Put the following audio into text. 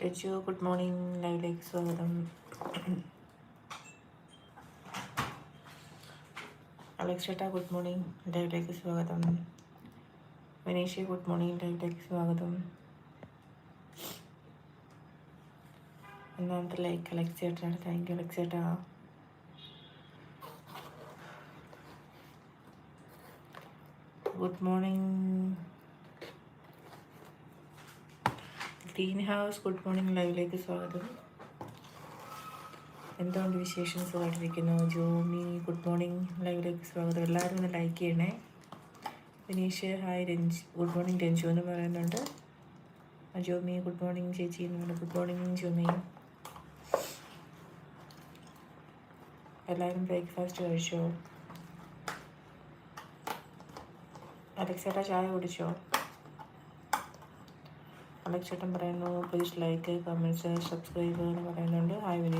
Reju good morning. ലൈവിലേക്ക് സ്വാഗതം. Alex ചേട്ടാ ഗുഡ് മോർണിംഗ്. ലൈവിലേക്ക് സ്വാഗതം. Vineesh good morning. ലൈവിലേക്ക് സ്വാഗതം. ഒന്നാമത്തെ ലൈക്ക് അലക്സ് ചേട്ടനാണ് താങ്ക് യു അലക്സ് ചേട്ടാ. Good morning. Green house good morning ലൈവിലേക്ക് സ്വാഗതം. എന്തുകൊണ്ട് വിശേഷം സുഖമായിട്ടിരിക്കുന്നു? ജോമി ഗുഡ് മോർണിംഗ് ലൈവിലേക്ക് സ്വാഗതം. എല്ലാവരും ഒന്ന് ലൈക്ക് ചെയ്യണേ. Vineesh hi Ranj good morning Ranju എന്ന് പറയുന്നുണ്ട്. ജോമി ഗുഡ് മോർണിംഗ് ചേച്ചി എന്നുണ്ട് ഗുഡ് മോർണിംഗ് ജോമി. എല്ലാവരും ബ്രേക്ക്ഫാസ്റ്റ് കഴിച്ചോ? അലക്സേട്ട ചായ കുടിച്ചോ? അലക്സ് പറയുന്നു പ്ലീസ് ലൈക്ക് കമൻസ് സബ്സ്ക്രൈബ് എന്ന് പറയുന്നുണ്ട്. ഹായ് വിനീഷ്